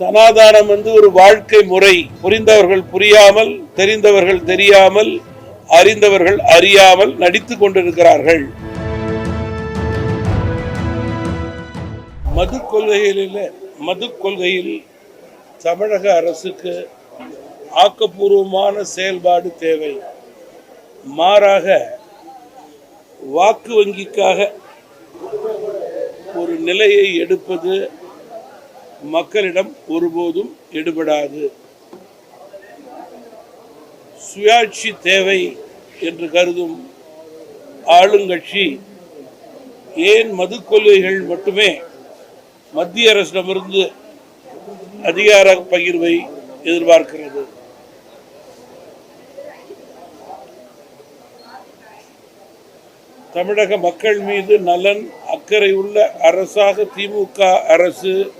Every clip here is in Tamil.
சனாதானம் வந்து ஒரு வாழ்க்கை முறை. புரிந்தவர்கள் புரியாமல் தெரிந்தவர்கள் தெரியாமல் அறிந்தவர்கள் அறியாமல் நடித்து கொண்டிருக்கிறார்கள். மது கொள்கையில் மது கொள்கையில் தமிழக அரசுக்கு ஆக்கப்பூர்வமான செயல்பாடு தேவை. மாறாக வாக்கு வங்கிக்காக ஒரு நிலையை எடுப்பது மக்களிடம் ஒருபோதும் எடுபடாது. சுயாட்சி தேவை என்று கருதும் ஆளுங்கட்சி ஏன் மது கொள்கைகள் மட்டுமே மத்திய அரசிடமிருந்து அதிகார பகிர்வை எதிர்பார்க்கிறது? தமிழக மக்கள் மீது நலன் அக்கறை உள்ள அரசாக திமுக அரசு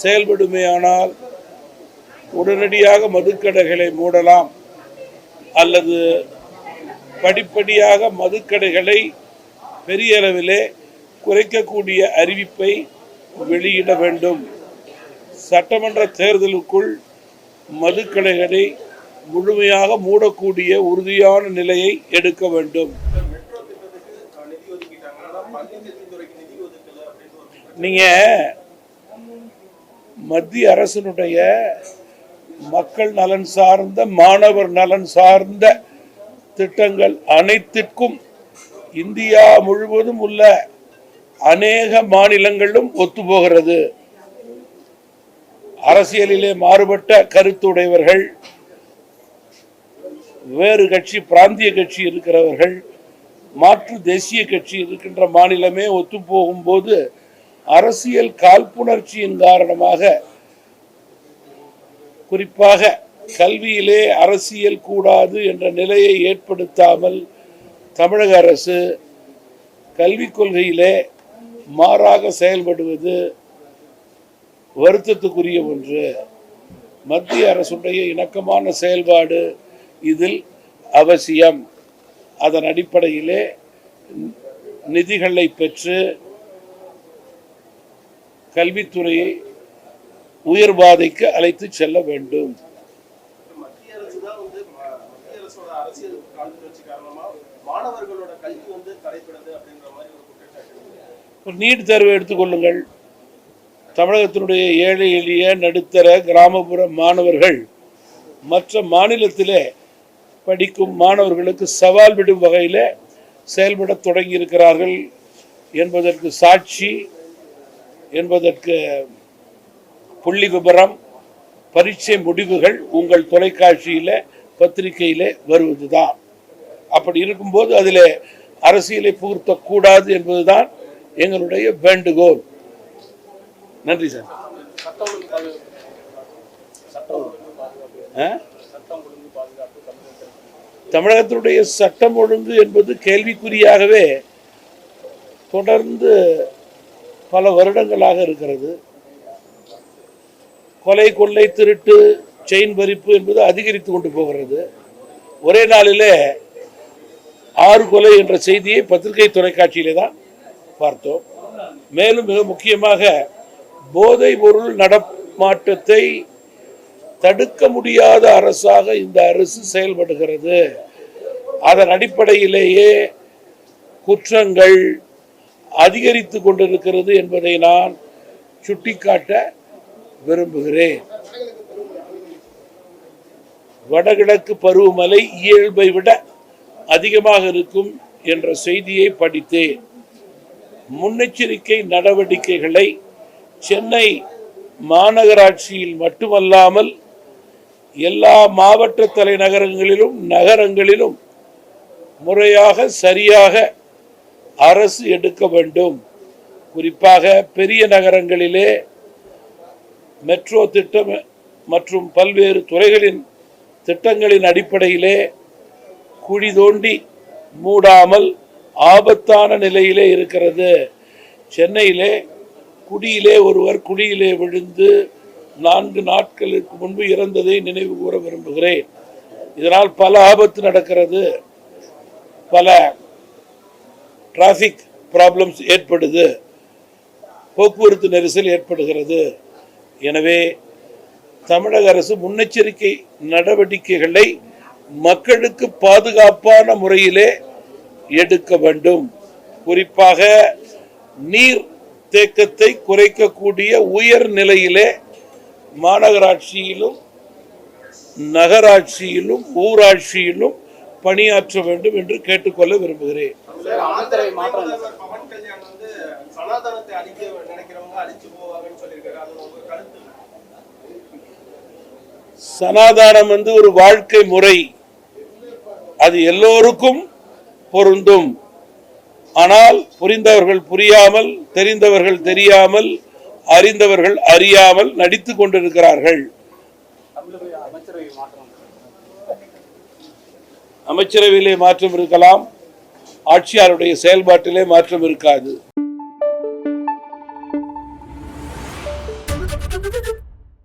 செயல்படுமேயானால் உடனடியாக மதுக்கடைகளை மூடலாம் அல்லது படிப்படியாக மதுக்கடைகளை பெரிய அளவிலே குறைக்கக்கூடிய அறிவிப்பை வெளியிட வேண்டும். சட்டமன்ற தேர்தலுக்குள் மதுக்கடைகளை முழுமையாக மூடக்கூடிய உறுதியான நிலையை எடுக்க வேண்டும். நீங்கள் மத்திய அரசினுடைய மக்கள் நலன் சார்ந்த மாணவர் நலன் சார்ந்த திட்டங்கள் அனைத்திற்கும் இந்தியா முழுவதும் உள்ள அநேக மாநிலங்களும் ஒத்துப்போகிறது. அரசியலிலே மாறுபட்ட கருத்துடையவர்கள் வேறு கட்சி பிராந்திய கட்சி இருக்கிறவர்கள் மாற்று தேசிய கட்சி இருக்கின்ற மாநிலமே ஒத்து போகும்போது அரசியல் காழ்ப்புணர்ச்சியின் காரணமாக குறிப்பாக கல்வியிலே அரசியல் கூடாது என்ற நிலையை ஏற்படுத்தாமல் தமிழக அரசு கல்விக் கொள்கையிலே மாறாக செயல்படுவது வருத்தத்துக்குரிய ஒன்று. மத்திய அரசுடைய இணக்கமான செயல்பாடு இதில் அவசியம். அதன் அடிப்படையிலே நிதிகளை பெற்று கல்வித்துறையை உயர்பாதைக்கு அழைத்து செல்ல வேண்டும் மத்திய அரசு தான் வந்து ம- மத்திய அரசோட அரசியல் காழ்ப்புணர்ச்சி காரணமா மாணவர்களோட கல்வி வந்து தடைப்படுது அப்படின்ற மாதிரி ஒரு குற்றச்சாட்டு. இருக்கு. ஒரு நீட் தேர்வை எடுத்துக்கொள்ளுங்கள் தமிழகத்தினுடைய ஏழை எளிய நடுத்தர கிராமப்புற மாணவர்கள் மற்ற மாநிலத்திலே படிக்கும் மாணவர்களுக்கு சவால் விடும் வகையில் செயல்பட தொடங்கியிருக்கிறார்கள் என்பதற்கு சாட்சி. என்பதற்கு புள்ளி விபரம் பரீட்சை முடிவுகள் உங்கள் தொலைக்காட்சியில் பத்திரிகையிலே வருவதுதான். அப்படி இருக்கும்போது அதில் அரசியலை புகுத்தக்கூடாது என்பதுதான் எங்களுடைய வேண்டுகோள். நன்றி சார். தமிழகத்தினுடைய சட்டம் ஒழுங்கு என்பது கேள்விக்குறியாகவே தொடர்ந்து பல வருடங்களாக இருக்கிறது. கொலை கொள்ளை திருட்டு செயின் பறிப்பு என்பது அதிகரித்து கொண்டு போகிறது. ஒரே நாளிலே ஆறு கொலை என்ற செய்தியை பத்திரிகை தொலைக்காட்சியிலே தான் பார்த்தோம். மேலும் மிக முக்கியமாக போதை பொருள் நடமாட்டத்தை தடுக்க முடியாத அரசாக இந்த அரசு செயல்படுகிறது. அதன் அடிப்படையிலேயே குற்றங்கள் அதிகரித்து கொண்டிருக்கிறது என்பதை நான் சுட்டிக்காட்ட விரும்புகிறேன். வடகிழக்கு பருவமழை இயல்பை விட அதிகமாக இருக்கும் என்ற செய்தியை படித்தேன். முன்னெச்சரிக்கை நடவடிக்கைகளை சென்னை மாநகராட்சியில் மட்டுமல்லாமல் எல்லா மாவட்ட தலைநகரங்களிலும் நகரங்களிலும் முறையாக சரியாக அரசு எடுக்க வேண்டும். குறிப்பாக பெரிய நகரங்களிலே மெட்ரோ திட்டம் மற்றும் பல்வேறு துறைகளின் திட்டங்களின் அடிப்படையிலே குழி தோண்டி மூடாமல் ஆபத்தான நிலையிலே இருக்கிறது. சென்னையிலே குடியிலே ஒருவர் குழியிலே விழுந்து நான்கு நாட்களுக்கு முன்பு இறந்ததை நினைவு கூற விரும்புகிறேன். இதனால் பல ஆபத்து நடக்கிறது. பல டிராஃபிக் ப்ராப்ளம்ஸ் ஏற்படுது. போக்குவரத்து நெரிசல் ஏற்படுகிறது. எனவே தமிழக அரசு முன்னெச்சரிக்கை நடவடிக்கைகளை மக்களுக்கு பாதுகாப்பான முறையிலே எடுக்க வேண்டும். குறிப்பாக நீர் தேக்கத்தை குறைக்கக்கூடிய உயர் நிலையிலே மாநகராட்சியிலும் நகராட்சியிலும் ஊராட்சியிலும் பணியாற்ற வேண்டும் என்று கேட்டுக்கொள்ள விரும்புகிறேன். சனாதானம் வந்து ஒரு வாழ்க்கை முறை. அது எல்லோருக்கும் பொருந்தும். ஆனால் புரிந்தவர்கள் புரியாமல் தெரிந்தவர்கள் தெரியாமல் அறிந்தவர்கள் அறியாமல் நடித்துக் கொண்டிருக்கிறார்கள். அமைச்சரவையிலே மாற்றம் இருக்கலாம் ஆட்சியாளருடைய செயல்பாட்டிலே மாற்றம் இருக்காது.